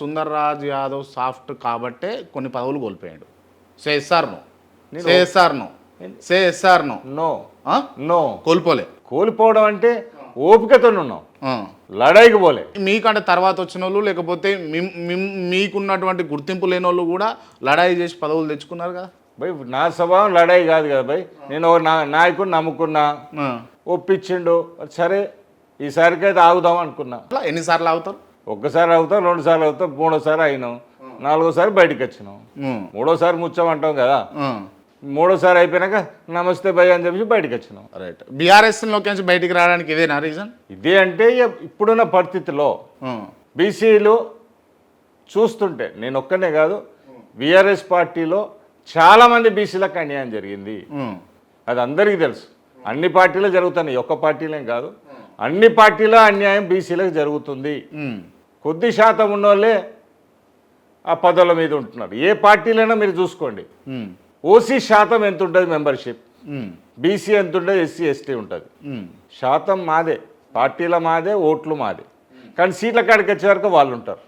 Sundar Raj Yadav soft కాబట్టే కొన్ని పదవులు కోల్పోయాడు. Say yes or no. Say yes or no. No. కోల్పోలే. కోల్పోవడం అంటే ఓపికతో ఉన్నాం. లడాయికి పోలే. మీకంటే తర్వాత వచ్చిన వాళ్ళు లేకపోతే మీకున్నటువంటి గుర్తింపు లేని వాళ్ళు కూడా లడాయి చేసి పదవులు తెచ్చుకున్నారు కదా. భయ్ నా స్వభావం లడాయి కాదు కదా భయ్ నేను నా నాయకుడు నమ్ముకున్నా. ఒప్పించిండు. సరే ఈసారికి అయితే ఆగుదాం అనుకున్నా. ఎన్నిసార్లు అవుతారు ఒక్కసారి అవుతాం రెండు సార్లు అవుతాం మూడోసారి అయినాం. నాలుగోసారి బయటకు వచ్చినాం. మూడోసారి ముచ్చామంటాం కదా. మూడోసారి అయిపోయినాక నమస్తే భయ్ అని చెప్పి బయటకు వచ్చినాం. రైట్. బీఆర్ఎస్లోకి నుంచి బయటికి రావడానికి ఇదేనా రీజన్ ఇదే అంటే ఇప్పుడున్న పరిస్థితిలో బీసీలు చూస్తుంటే నేను ఒక్కనే కాదు బీఆర్ఎస్ పార్టీలో చాలామంది బీసీలకు అన్యాయం జరిగింది. అది అందరికీ తెలుసు. అన్ని పార్టీలో జరుగుతున్నాయి. ఒక్క పార్టీలే కాదు. అన్ని పార్టీలో అన్యాయం బీసీలకు జరుగుతుంది. కొద్ది శాతం ఉన్నోళ్ళే ఆ పదవుల మీద ఉంటున్నారు. ఏ పార్టీలైనా మీరు చూసుకోండి. ఓసీ శాతం ఎంత ఉంటుంది మెంబర్షిప్ బీసీ ఎంత ఉంటుంది ఎస్సీ ఎస్టీ ఉంటుంది. శాతం మాదే. పార్టీల మాదే ఓట్లు మాదే. కానీ సీట్ల కాడికి వచ్చే వరకు వాళ్ళు ఉంటారు.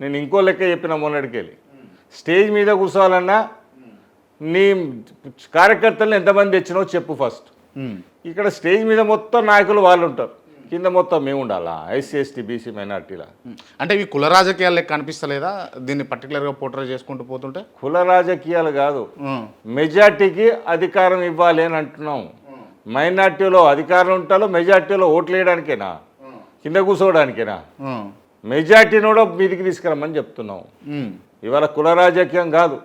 నేను ఇంకో లెక్క చెప్పిన మొన్నటికి వెళ్ళి. స్టేజ్ మీద కూర్చోవాలన్నా నీ కార్యకర్తలను ఎంతమంది తెచ్చినావో చెప్పు ఫస్ట్. ఇక్కడ స్టేజ్ మీద మొత్తం నాయకులు వాళ్ళు ఉంటారు. కింద మొత్తం మేము ఉండాలా? ఎస్సీ ఎస్టీ బీసీ మైనార్టీలా? అంటే ఇవి కుల రాజకీయాలు లెక్క కనిపిస్తలేదా? దీన్ని పర్టికులర్గా పోర్ట్రే చేసుకుంటూ పోతుంటే? కుల రాజకీయాలు కాదు. మెజార్టీకి అధికారం ఇవ్వాలి అని అంటున్నాం. మైనార్టీలో అధికారం ఉంటాలో మెజార్టీలో ఓట్లు వేయడానికేనా? కింద కూర్చోవడానికేనా. మెజార్టీని కూడా మీదికి తీసుకురమ్మని చెప్తున్నాం. ఇవాళ కుల రాజకీయం కాదు.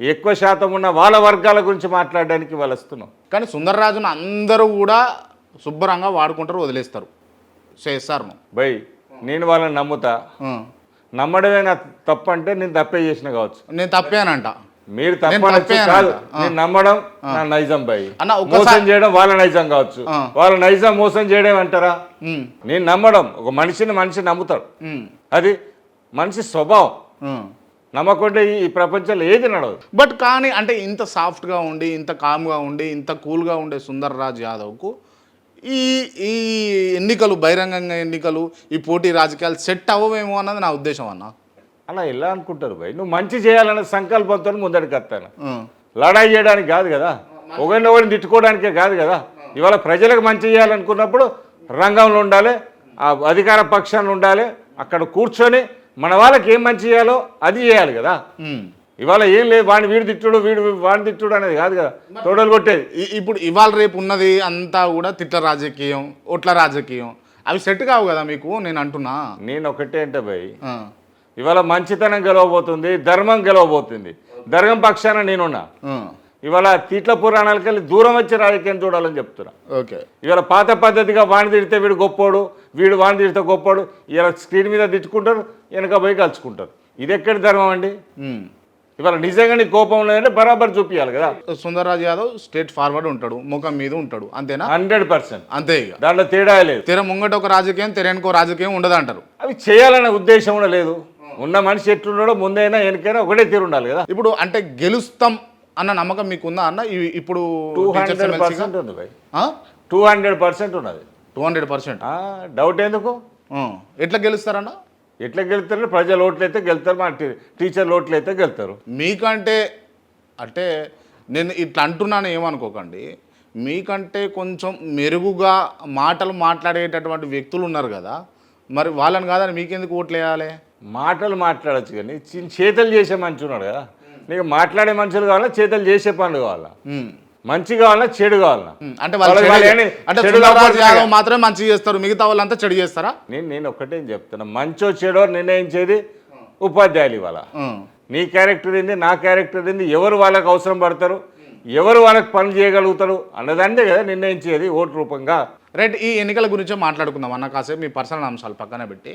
ఎక్కువ శాతం ఉన్న వాళ్ళ వర్గాల గురించి మాట్లాడడానికి ఇవాళ వస్తున్నాం. కానీ సుందర్రాజును అందరూ కూడా శుభ్రంగా వాడుకుంటారు వదిలేస్తారు. చేస్తారు బై నేను వాళ్ళని నమ్ముతా. నమ్మడమే నా తప్పు అంటే నేను తప్పే చేసిన కావచ్చు. నేను తప్పేనంట. మీరు తప్పనొచ్చు కాదు. నేను నమ్మడం నా నైజం బై. మోసం చేయడం వాళ్ళ నైజం కావచ్చు. వాళ్ళ నైజం మోసం చేయడం అంటారా. నేను నమ్మడం. ఒక మనిషిని మనిషి నమ్ముతాడు. అది మనిషి స్వభావం. నమ్మకుంటే ఈ- ప్రపంచంలో ఏది నడవదు. బట్ కానీ అంటే ఇంత సాఫ్ట్గా ఉండి ఇంత కామ్గా ఉండి ఇంత కూల్గా ఉండే సుందర్ రాజ్ యాదవ్కు ఈ ఈ ఎన్నికలు బహిరంగంగా ఎన్నికలు ఈ పోటీ రాజకీయాలు సెట్ అవ్వవేమో అన్నది నా ఉద్దేశం అన్న. అలా ఎలా అనుకుంటారు భయ్? నువ్వు మంచి చేయాలనే సంకల్పంతో ముందడికి వస్తాను. లడాయి చేయడానికి కాదు కదా? ఒకరిని ఒకరిని తిట్టుకోవడానికే కాదు కదా? ఇవాళ ప్రజలకు మంచి చేయాలనుకున్నప్పుడు రంగంలో ఉండాలి ఆ అధికార పక్షాన్ని ఉండాలి అక్కడ కూర్చొని మన వాళ్ళకి ఏం మంచి చేయాలో అది చేయాలి కదా. ఇవాళ ఏం లేదు వాడిని వీడు తిట్టుడు వీడు వాడిని తిట్టుడు అనేది కాదు కదా. తోడలు కొట్టేది. ఇప్పుడు ఇవాళ రేపు ఉన్నది అంతా కూడా తిట్ల రాజకీయం ఒట్ల రాజకీయం. అవి సెట్ కావు కదా మీకు నేను అంటున్నా. నేను ఒకటే అంటే భయ్. ఇవాళ మంచితనం గెలవబోతుంది ధర్మం గెలవబోతుంది. ధర్మం పక్షాన నేనున్నా. ఇవాళ తీట్ల పురాణాలకి వెళ్ళి దూరం వచ్చి రాజకీయం చూడాలని చెప్తున్నా. ఓకే. ఇవాళ పాత పద్ధతిగా వాణి తిడితే వీడు గొప్పోడు వీడు వాణి తిడితే గొప్పోడు ఇలా స్క్రీన్ మీద తిట్టుకుంటారు వెనక పోయి కలుసుకుంటారు. ఇది ఎక్కడి ధర్మం అండి. ఇవాళ నిజంగా నీ కోపం లేదంటే బరాబర్ చూపించాలి కదా. సుందర్ రాజ్ యాదవ్ స్ట్రేట్ ఫార్వర్డ్ ఉంటాడు ముఖం మీద ఉంటాడు అంతేనా? Hundred percent. అంతే ఇక. దాంట్లో తేడా లేదు. తెర ముంగట ఒక రాజకీయం తెర వెనుక రాజకీయం ఉండదు అంటారు. అవి చేయాలనే ఉద్దేశం కూడా లేదు. ఉన్న మనిషి ఎట్లున్నాడో ముందైనా వెనకైనా ఒకటే తీరు ఉండాలి కదా. ఇప్పుడు అంటే గెలుస్తాం అన్న నమ్మకం మీకు ఉందా అన్న? ఇవి ఇప్పుడు టూ హండ్రెడ్ పర్సెంట్ ఉంది భయ్. టూ హండ్రెడ్ పర్సెంట్ ఉన్నది. Two hundred percent? డౌట్ ఎందుకు? ఎట్లా గెలుస్తారన్న ఎట్లా గెలుతారు ప్రజలు ఓట్లు అయితే గెలుతారు మా టీచర్లు ఓట్లు అయితే గెలుతారు మీకంటే అంటే నేను ఇట్లా అంటున్నాను ఏమనుకోకండి. మీకంటే కొంచెం మెరుగుగా మాటలు మాట్లాడేటటువంటి వ్యక్తులు ఉన్నారు కదా. మరి వాళ్ళని కాదని మీకెందుకు ఓట్లు వేయాలి మాటలు మాట్లాడచ్చు కానీ చిన్న చేతలు చేసే మనిషి ఉన్నాడు కదా. నీకు మాట్లాడే మనుషులు కావాలా చేతలు చేసే పనులు కావాలా. మంచి కావాలా చెడు కావాలా. అంటే వాళ్ళు యాదవ్ మాత్రమే మంచి చేస్తారు మిగతా వాళ్ళంతా చెడు చేస్తారా నేను నేను ఒకటే చెప్తున్నా మంచో చెడో నిర్ణయించేది ఉపాధ్యాయులు ఇవాళ. నీ క్యారెక్టర్ ఏంది నా క్యారెక్టర్ ఏంది ఎవరు వాళ్ళకి అవసరం పడతారు ఎవరు వాళ్ళకి పనులు చేయగలుగుతారు అన్నదాన్నే కదా నిర్ణయించేది ఓటు రూపంగా రైట్ ఈ ఎన్నికల గురించే మాట్లాడుకుందాం అన్న కాసేపు మీ పర్సనల్ అంశాలు పక్కన పెట్టి